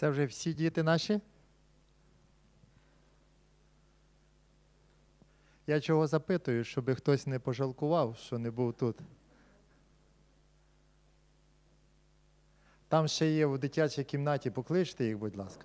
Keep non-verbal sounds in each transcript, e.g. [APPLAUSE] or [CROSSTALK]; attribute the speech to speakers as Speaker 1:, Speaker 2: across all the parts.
Speaker 1: Це вже всі діти наші? Я чого запитую, щоб хтось не пожалкував, що не був тут. Там ще є в дитячій кімнаті, покличте їх, будь ласка.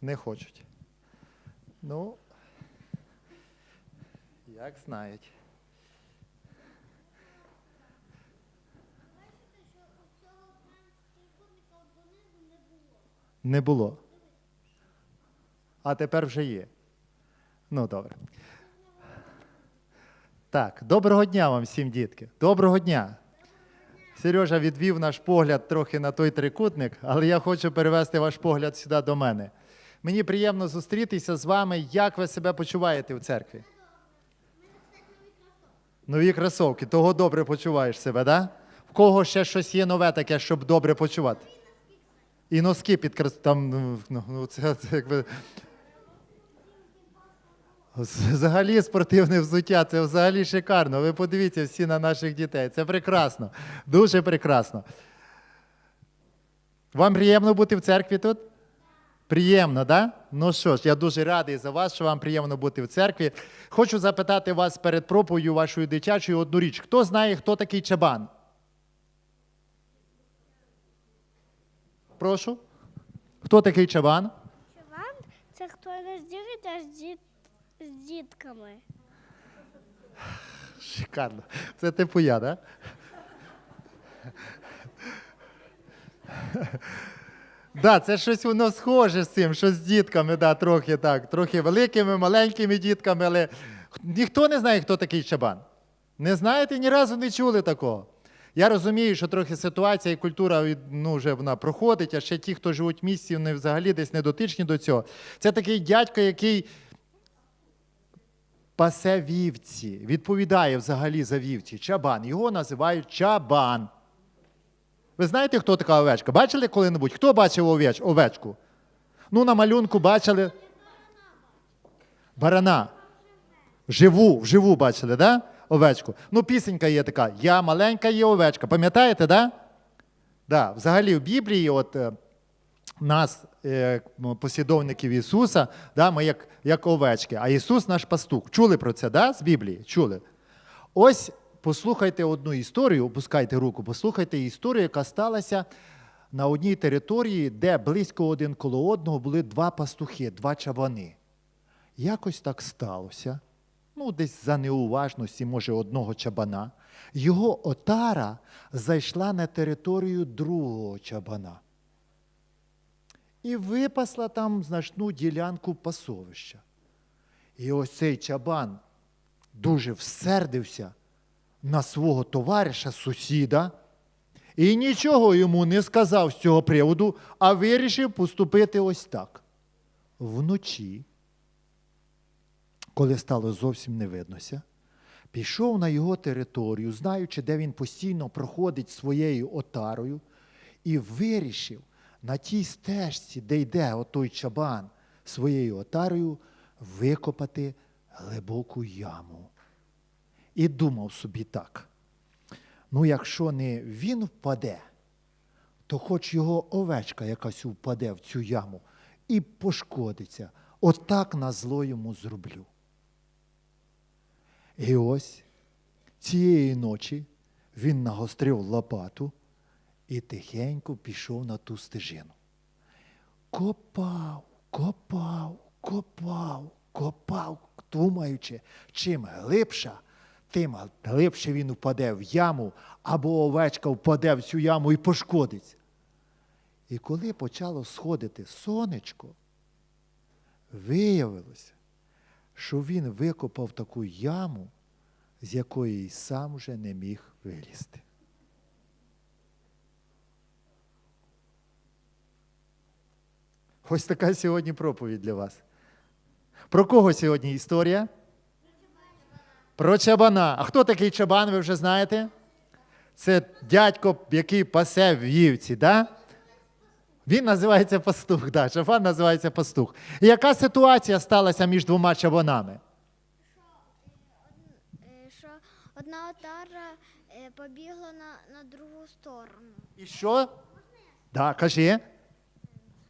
Speaker 1: Не хочуть. Ну, як знають. Не було. А тепер вже є. Ну, добре. Так, доброго дня вам всім, дітки. Доброго дня. Сережа відвів наш погляд трохи на той трикутник, але я хочу перевести ваш погляд сюди до мене. Мені приємно зустрітися з вами. Як ви себе почуваєте в церкві? Нові кросовки, того добре почуваєш себе, да? В кого ще щось є нове таке, щоб добре почувати? І носки під крос- там, ну, ну, ну, це, це якби. Взагалі спортивне взуття, це взагалі шикарно. Ви подивіться всі на наших дітей. Це прекрасно. Дуже прекрасно. Вам приємно бути в церкві тут? Приємно, да? Ну що ж, я дуже радий за вас, що вам приємно бути в церкві. Хочу запитати вас перед проповідю вашою дитячою одну річ. Хто знає, хто такий чабан? Прошу. Хто такий чабан?
Speaker 2: Чаван це хто розділиться з, діт... з дітками.
Speaker 1: Шикарно. Це типу я, да? Да, це щось воно схоже з цим, що з дітками, да, трохи так, трохи великими, маленькими дітками, але ніхто не знає, хто такий чабан. Не знаєте, ні разу не чули такого. Я розумію, що трохи ситуація і культура ну, вже вона проходить, а ще ті, хто живуть в місті, вони взагалі десь не дотичні до цього. Це такий дядько, який пасе вівці, відповідає взагалі за вівці. Чабан. Його називають чабан. Ви знаєте, хто така овечка? Бачили коли-небудь? Хто бачив овеч, овечку? Ну, на малюнку бачили. Барана. Вживу, вживу бачили, да? Овечку. Ну, пісенька є така. Я маленька є овечка. Пам'ятаєте, да? Да. Взагалі в Біблії, от е, нас, е, послідовників Ісуса, да, ми як, як овечки, а Ісус наш пастух. Чули про це, да, з Біблії? Чули. Ось послухайте одну історію, опускайте руку, послухайте історію, яка сталася на одній території, де близько один коло одного були два пастухи, два чабани. Якось так сталося. Ну, десь за неуважності, може, одного чабана. Його отара зайшла на територію другого чабана і випасла там значну ділянку пасовища. І ось цей чабан дуже всердився на свого товариша, сусіда, і нічого йому не сказав з цього приводу, а вирішив поступити ось так. Вночі, коли стало зовсім не виднося, пішов на його територію, знаючи, де він постійно проходить своєю отарою, і вирішив на тій стежці, де йде отой чабан своєю отарою, викопати глибоку яму. І думав собі так: ну, якщо не він впаде, то хоч його овечка якась впаде в цю яму і пошкодиться. Отак на зло йому зроблю. І ось цієї ночі він нагострив лопату і тихенько пішов на ту стежину. Копав, копав, копав, копав, думаючи, чим глибша, тим глибше він впаде в яму, або овечка впаде в цю яму і пошкодиться. І коли почало сходити сонечко, виявилося, що він викопав таку яму, з якої й сам вже не міг вилізти. Ось така сьогодні проповідь для вас. Про кого сьогодні історія? Про чабана. А хто такий чабан, ви вже знаєте? Це дядько, який пасе в вівці, да? Він називається пастух, да, чабан називається пастух. І яка ситуація сталася між двома чабанами?
Speaker 2: Що одна отара е, побігла на, на другу сторону.
Speaker 1: І що? Да, кажи.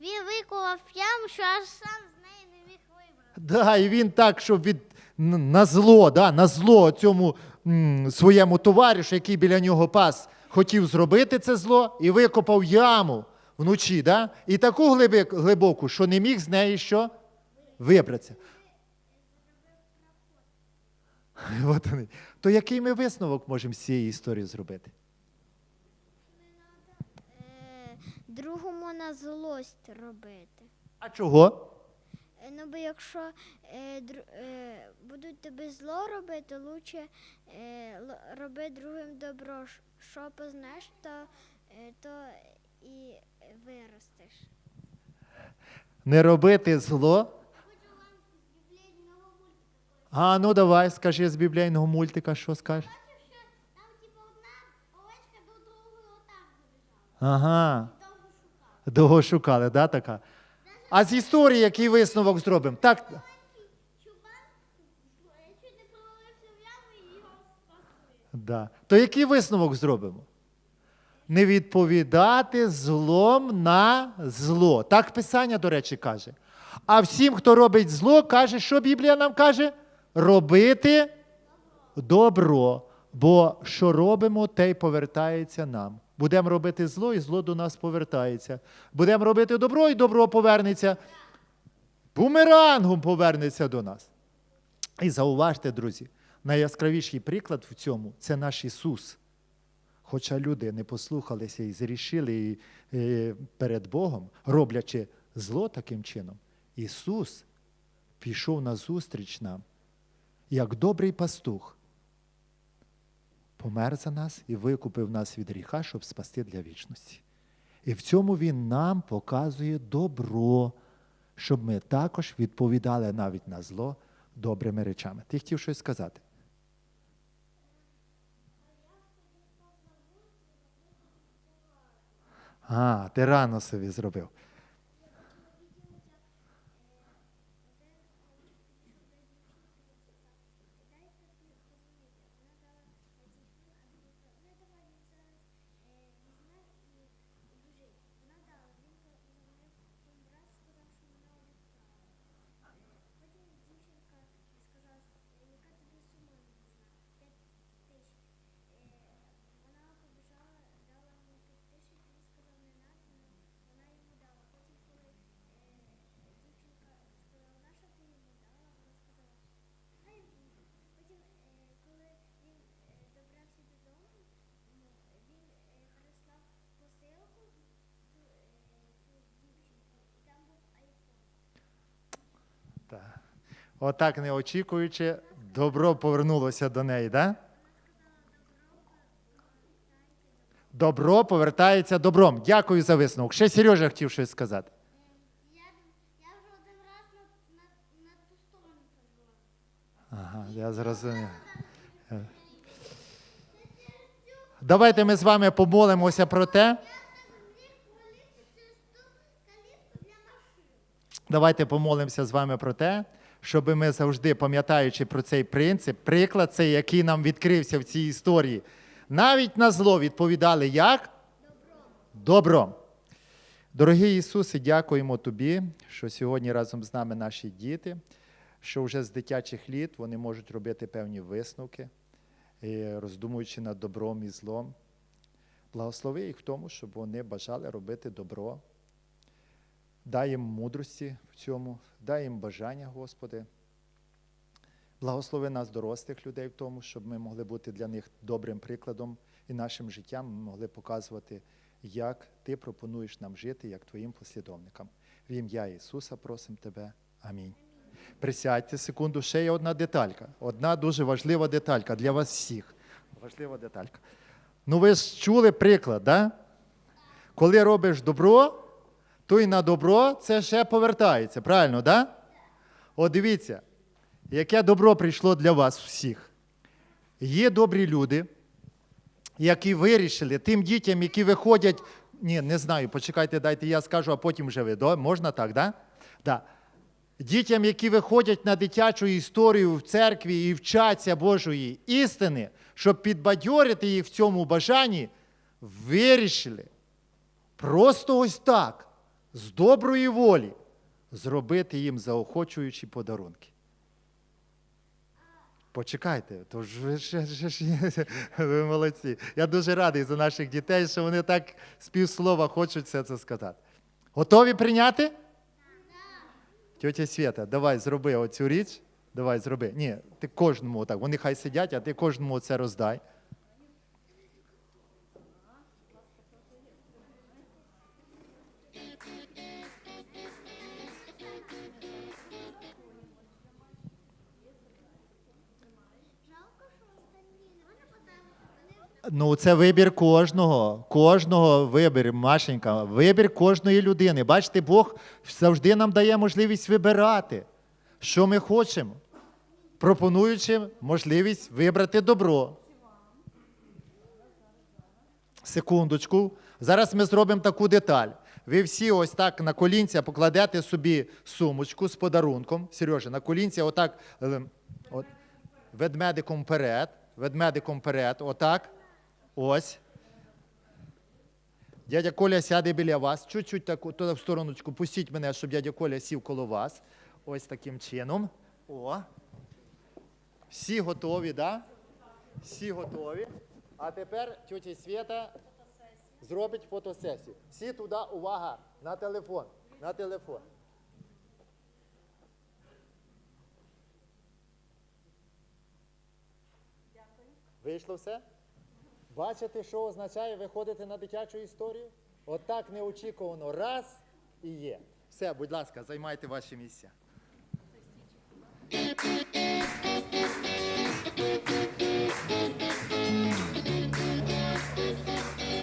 Speaker 2: Він викував яму, що аж сам з неї не міг вибрати.
Speaker 1: Да, і він так, щоб від на зло, да, на зло цьому м, своєму товаришу, який біля нього пас, хотів зробити це зло і викопав яму вночі, да? і таку глибоку, що не міг з неї що? Вибратися. [LAUGHS] От вони. То який ми висновок можемо з цієї історії зробити?
Speaker 2: Е, другому на злость робити.
Speaker 1: А чого?
Speaker 2: Е, Ну, бо якщо е, дру, е, будуть тобі зло робити, лучше е, л- роби другим добро. Що познаєш, то, е, то і виростеш.
Speaker 1: Не робити зло. А, ну давай, скажи з біблійного мультика, що скажеш?
Speaker 2: Там, типу, одна овечка до другої отак забіжала.
Speaker 1: Ага.
Speaker 2: Довго шукала.
Speaker 1: Довго шукали, да, така? А з історії який висновок зробимо? Так, да. То який висновок зробимо? Не відповідати злом на зло. Так Писання, до речі, каже. А всім, хто робить зло, каже, що Біблія нам каже? Робити добро. Бо що робимо, те й повертається нам. Будемо робити зло, і зло до нас повертається. Будемо робити добро, і добро повернеться. Бумерангом повернеться до нас. І зауважте, друзі, найяскравіший приклад в цьому це наш Ісус. Хоча люди не послухалися і зрішили і, е, перед Богом, роблячи зло таким чином, Ісус пішов на зустріч нам, як добрий пастух, помер за нас і викупив нас від гріха, щоб спасти для вічності. І в цьому Він нам показує добро, щоб ми також відповідали навіть на зло добрими речами. Ти хотів щось сказати? А, ти рано собі зробив.
Speaker 2: Потім, е, коли він е, добрався додому, ну, він е, переслав посилку ту, е, ту дівчинку, і там був айфон.
Speaker 1: Так. Отак, не очікуючи, добро повернулося до неї, так? Да? Добро повертається добром. Дякую за висновок. Ще Сережа хотів щось сказати. Ага, я зрозумів. Давайте ми з вами помолимося про те. Давайте помолимося з вами про те, щоб ми завжди, пам'ятаючи про цей принцип, приклад цей, який нам відкрився в цій історії, навіть на зло відповідали як? Добром. Дорогий Ісусе, дякуємо Тобі, що сьогодні разом з нами наші діти, що вже з дитячих літ вони можуть робити певні висновки, роздумуючи над добром і злом. Благослови їх в тому, щоб вони бажали робити добро. Дай їм мудрості в цьому, дай їм бажання, Господи. Благослови нас, дорослих людей, в тому, щоб ми могли бути для них добрим прикладом і нашим життям ми могли показувати, як Ти пропонуєш нам жити, як Твоїм послідовникам. В ім'я Ісуса просимо Тебе. Амінь. Присядьте секунду, ще є одна деталька. Одна дуже важлива деталька для вас всіх. Важлива деталька. Ну, ви ж чули приклад, да? Коли робиш добро, то й на добро це ще повертається. Правильно, да? От дивіться, яке добро прийшло для вас всіх. Є добрі люди, які вирішили тим дітям, які виходять. Ні, не знаю, почекайте, дайте я скажу, а потім вже ви. До- Можна так, да? Да. дітям, які виходять на дитячу історію в церкві і вчаться Божої істини, щоб підбадьорити їх в цьому бажанні, вирішили просто ось так, з доброї волі, зробити їм заохочуючі подарунки. Почекайте, то ж ви ще, ще, ще, ви молодці. Я дуже радий за наших дітей, що вони так з півслова хочуть все це сказати. Готові прийняти? Тьотя Свята, давай зроби оцю річ. Давай зроби. Ні, ти кожному отак. Вони хай сидять, а ти кожному це роздай. Ну, це вибір кожного. Кожного вибір, Машенька, вибір кожної людини. Бачите, Бог завжди нам дає можливість вибирати, що ми хочемо, пропонуючи можливість вибрати добро. Секундочку. Зараз ми зробимо таку деталь. Ви всі ось так на колінця покладете собі сумочку з подарунком. Сережа, на колінця отак е, от, ведмедиком вперед, ведмедиком вперед, отак. Ось. Дядя Коля сяде біля вас. Чуть-чуть таку туди в стороночку пустіть мене, щоб дядя Коля сів коло вас. Ось таким чином. О. Всі готові? Да? Всі готові. А тепер тетя Свята зробить фотосесію. Всі туди, увага, на телефон. На телефон. Вийшло все? Бачите, що означає виходити на дитячу історію? Отак неочікувано. Раз і є. Все, будь ласка, займайте ваші місця.